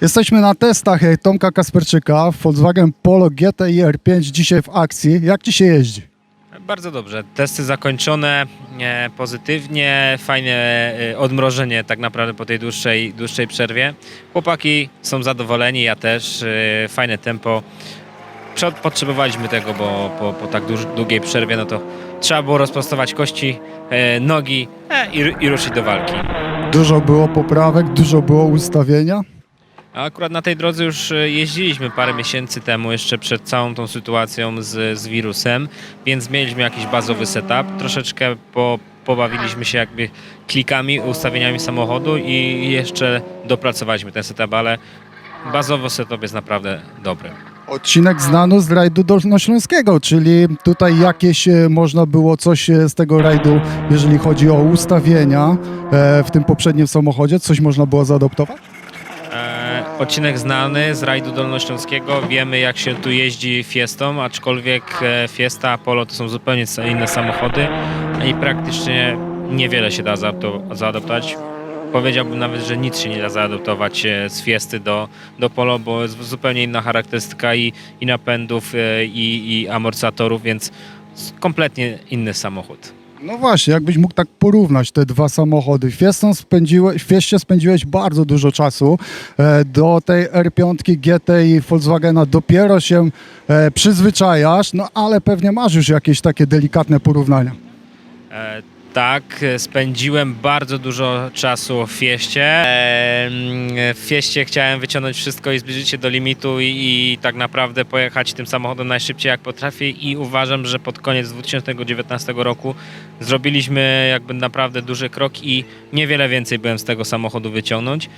Jesteśmy na testach e, Tomka Kasperczyka, Volkswagen Polo GTI R5 dzisiaj w akcji. Jak Ci się jeździ? Bardzo dobrze. Testy zakończone e, pozytywnie, fajne e, odmrożenie tak naprawdę po tej dłuższej, dłuższej przerwie. Chłopaki są zadowoleni, ja też. Fajne tempo. Potrzebowaliśmy tego, bo po, po tak długiej przerwie no to trzeba było rozprostować kości, nogi i, i ruszyć do walki. Dużo było poprawek, dużo było ustawienia. A akurat na tej drodze już e, jeździliśmy parę miesięcy temu, jeszcze przed całą tą sytuacją z, z wirusem, więc mieliśmy jakiś bazowy setup. Troszeczkę po, pobawiliśmy się jakby klikami, ustawieniami samochodu i jeszcze dopracowaliśmy ten setup, ale bazowo setup jest naprawdę dobry. Odcinek znany z rajdu dolnośląskiego, czyli tutaj jakieś e, można było coś e, z tego rajdu, jeżeli chodzi o ustawienia w tym poprzednim samochodzie, coś można było zaadoptować? Odcinek znany z rajdu dolnośląskiego. Wiemy jak się tu jeździ Fiestą, aczkolwiek e, Fiesta, Polo to są zupełnie inne samochody i praktycznie niewiele się da zaadopto- zaadoptować. Powiedziałbym nawet, że nic się nie da zaadoptować e, z Fiesty do, do Polo, bo jest zupełnie inna charakterystyka i, i napędów, e, i, i amortyzatorów, więc kompletnie inny samochód. No właśnie, jakbyś mógł tak porównać te dwa samochody. Fiestą spędziłeś, Fieście spędziłeś bardzo dużo czasu. E, Do tej R5 GTI Volkswagena dopiero się e, przyzwyczajasz, no ale pewnie masz już jakieś takie delikatne porównania. E, tak, spędziłem bardzo dużo czasu w Fieście. W Fieście chciałem wyciągnąć wszystko i zbliżyć się do limitu i, i tak naprawdę pojechać tym samochodem najszybciej jak potrafię i uważam, że pod koniec 2019 roku zrobiliśmy jakby naprawdę duży krok i niewiele więcej byłem z tego samochodu wyciągnąć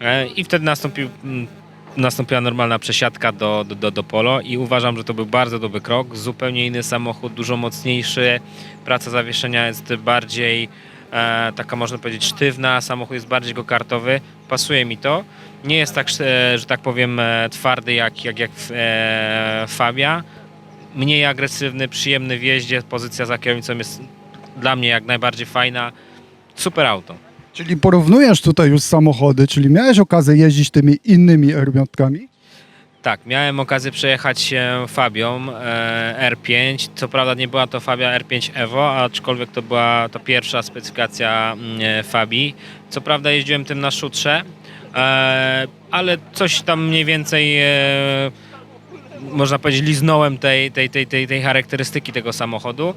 e, i wtedy nastąpił mm, nastąpiła normalna przesiadka do, do, do, Polo i uważam, że to był bardzo dobry krok. Zupełnie inny samochód, dużo mocniejszy. Praca zawieszenia jest bardziej e, taka można powiedzieć sztywna, samochód jest bardziej go-kartowy. Pasuje mi to. Nie jest tak, e, że tak powiem, e, twardy jak, jak, jak e, Fabia. Mniej agresywny, przyjemny w jeździe. Pozycja za kierownicą jest dla mnie jak najbardziej fajna. Super auto. Czyli porównujesz tutaj już samochody, czyli miałeś okazję jeździć tymi innymi R5. Tak, miałem okazję przejechać się Fabią e, R5. Co prawda nie była to Fabia R5 Evo, aczkolwiek to była to pierwsza specyfikacja mm, e, Fabii. Co prawda jeździłem tym na szutrze, e, ale coś tam mniej więcej e, można powiedzieć liznąłem tej, tej, tej, tej, tej charakterystyki tego samochodu.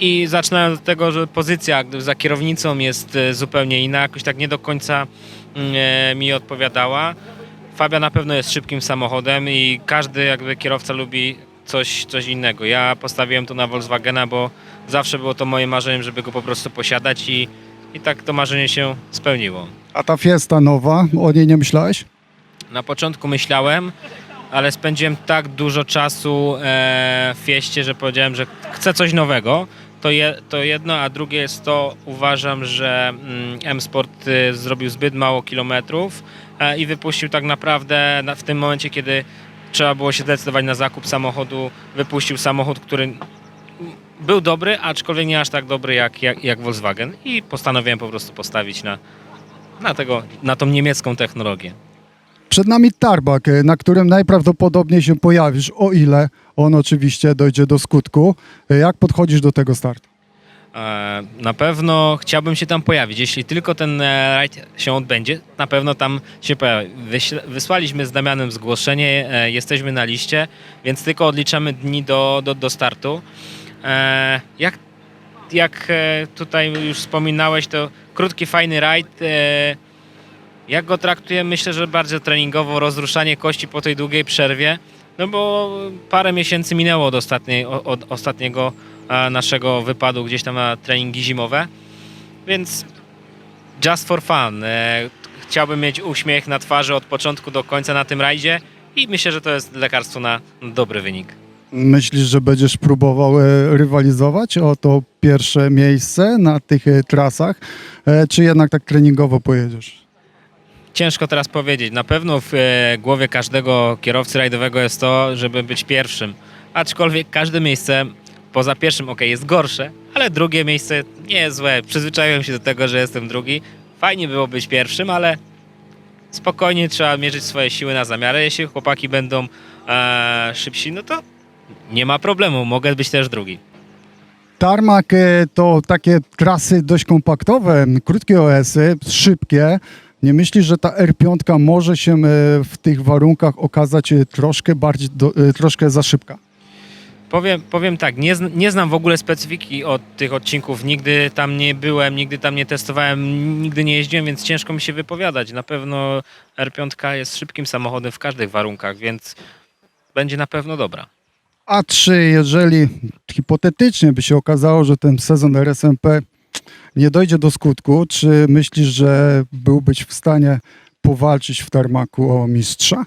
I zaczynałem od tego, że pozycja za kierownicą jest e, zupełnie inna, jakoś tak nie do końca mm, e, mi odpowiadała. Fabia na pewno jest szybkim samochodem i każdy jakby kierowca lubi coś, coś innego. Ja postawiłem to na Volkswagena, bo zawsze było to moje marzeniem, żeby go po prostu posiadać i, i tak to marzenie się spełniło. A ta Fiesta nowa, o niej nie myślałeś? Na początku myślałem, ale spędziłem tak dużo czasu e, w fieście, że powiedziałem, że chcę coś nowego. To, je, to jedno, a drugie jest to, uważam, że mm, M-Sport y, zrobił zbyt mało kilometrów e, i wypuścił tak naprawdę na, w tym momencie, kiedy trzeba było się zdecydować na zakup samochodu, wypuścił samochód, który był dobry, aczkolwiek nie aż tak dobry jak, jak, jak Volkswagen i postanowiłem po prostu postawić na, na, tego, na tą niemiecką technologię. Przed nami Tarbak, e, na którym najprawdopodobniej się pojawisz, o ile on oczywiście dojdzie do skutku. E, Jak podchodzisz do tego startu? E, Na pewno chciałbym się tam pojawić. Jeśli tylko ten rajd się odbędzie, na pewno tam się pojawi. Wysłaliśmy z Damianem zgłoszenie, jesteśmy na liście, więc tylko odliczamy dni do, do, do startu. Jak, jak tutaj już wspominałeś, to krótki, fajny rajd. Jak go traktuję? Myślę, że bardzo treningowo, rozruszanie kości po tej długiej przerwie. No bo parę miesięcy minęło od, ostatniej, od ostatniego naszego wypadu gdzieś tam na treningi zimowe. Więc just for fun. E, Chciałbym mieć uśmiech na twarzy od początku do końca na tym rajdzie i myślę, że to jest lekarstwo na dobry wynik. Myślisz, że będziesz próbował e, rywalizować o to pierwsze miejsce na tych e, trasach, czy jednak tak treningowo pojedziesz? Ciężko teraz powiedzieć. Na pewno w e, głowie każdego kierowcy rajdowego jest to, żeby być pierwszym. Aczkolwiek każde miejsce poza pierwszym ok, jest gorsze, ale drugie miejsce nie jest złe. Przyzwyczaiłem się do tego, że jestem drugi. Fajnie było być pierwszym, ale spokojnie trzeba mierzyć swoje siły na zamiary. Jeśli chłopaki będą e, szybsi, no to nie ma problemu, mogę być też drugi. Tarmak e, to takie trasy dość kompaktowe, krótkie OS-y, szybkie. Nie myślisz, że ta R5 może się e, w tych warunkach okazać e, troszkę bardziej, do, e, troszkę za szybka? Powiem, powiem tak, nie, nie znam w ogóle specyfiki od tych odcinków. Nigdy tam nie byłem, nigdy tam nie testowałem, nigdy nie jeździłem, więc ciężko mi się wypowiadać. Na pewno R5 jest szybkim samochodem w każdych warunkach, więc będzie na pewno dobra. A czy jeżeli hipotetycznie by się okazało, że ten sezon RSMP nie dojdzie do skutku, czy myślisz, że byłbyś w stanie powalczyć w tarmaku o mistrza?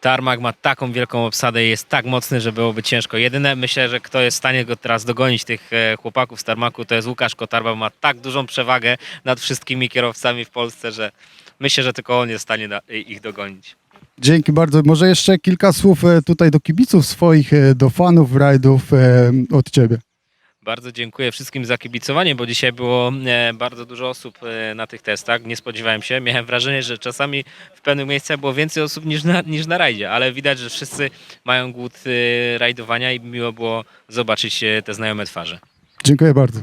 Tarmak ma taką wielką obsadę i jest tak mocny, że byłoby ciężko. Jedyne myślę, że kto jest w stanie go teraz dogonić, tych e, chłopaków z Tarmaku, to jest Łukasz Kotarba, ma tak dużą przewagę nad wszystkimi kierowcami w Polsce, że myślę, że tylko on jest w stanie ich dogonić. Dzięki bardzo. Może jeszcze kilka słów e, tutaj do kibiców swoich, e, do fanów rajdów od ciebie. Bardzo dziękuję wszystkim za kibicowanie, bo dzisiaj było e, bardzo dużo osób e, na tych testach. Nie spodziewałem się. Miałem wrażenie, że czasami w pewnych miejscach było więcej osób niż na, niż na rajdzie, ale widać, że wszyscy mają głód e, rajdowania i miło było zobaczyć te znajome twarze. Dziękuję bardzo.